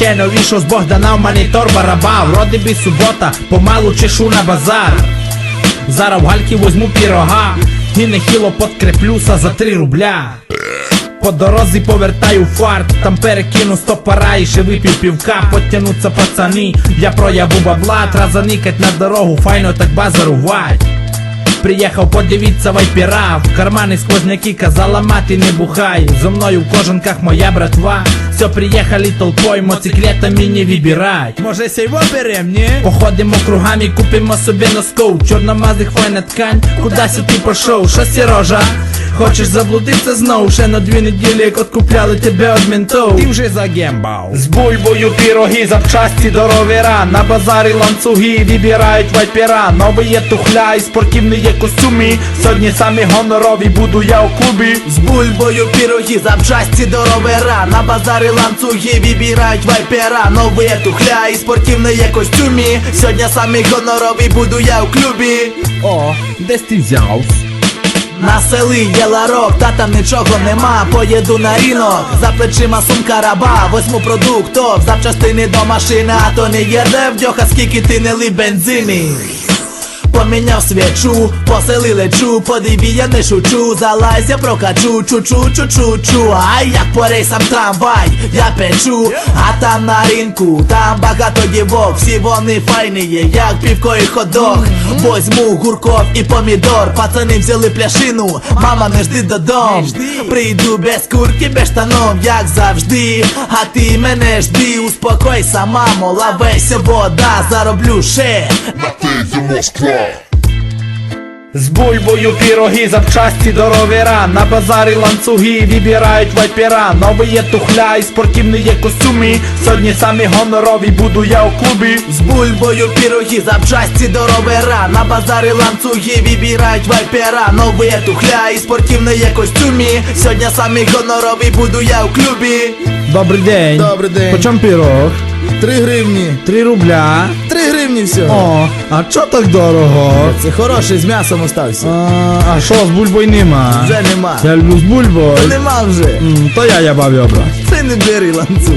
є новішо з Богдана в монітор бараба Вроде би субота, помалу чешу на базар. Зараз в гальки возьму пірога І нехило подкреплюся за 3 рубля. По дорозі повертаю фарт, там перекину сто пара і ще випів півка, потянуться пацани, я прояву бабла, треба заникать на дорогу, файно так базарувать. Приїхав подивіться вайпіра в кармани сквозняки казала мати не бухай. Зо мною в кожанках моя братва. Все, приїхали толпой, моциклетами не вибирать. Може сей берем, ні? Походимо кругами, купимо собі носков. Чорномазих файна ткань, кудась ти пішов, що сірожа? Хочеш заблудитися знов, ще на дві неділі, як откупляли тебе від ментов Ти вже загембав. З бульбою піроги, запчасті до ровера На базарі ланцюги вибирають вайпера. Новий є тухля і спортивний є костюми. Сьогодні самі гонорові буду я у клубі. З бульбою піроги, запчасті до ровера На базарі ланцюги вибирають вайпера. Нові тухля і спортивні є костюмі Сьогодні самі гонорові буду я у клубі. О, десь ти взяв На селі є ларок, та там нічого нема. Поїду на ринок, за плечима сумка раба, возьму продуктов, запчастини до машини, а то не є девдьоха, скільки ти не ли бензини. Поміняв свічу, по селі лечу, подиві, я не шучу, залазь я прокачу, чу-чу, чу-чу, чу, ай як по рейсам трамвай, я печу, а там на ринку, там багато дівок, всі вони файні є, як півко і ходок. Возьму гурков і помідор, пацани взяли пляшину, мама не жди додому. Прийду без курки, без штанов, як завжди. А ти мене жди, успокойся, мамо, лавайся вода, зароблю ще. Matej Moskwa. З бульбою піроги, запчасті до ровера На базарі ланцюги вибирають вайпера. Новий є тухля і спортивний є костюми. Сьогодні самі гонорові буду я у клубі. З бульбою піроги, запчасті до ровера На базарі ланцюги вибирають вайпера. Нові є тухля і спортивні є костюмі Сьогодні самі гонорові буду я у клубі. Добрий день. Добрий день. Почем пірог? Три гривні. 3 рубля. Три гривні всього. О, а чо так дорого? Це хороший з м'ясом остався. А, а що з бульбою нема? Вже нема. Я люблю з бульбою Нема вже. М, То я я бавлю брат Це не бери ланцюг.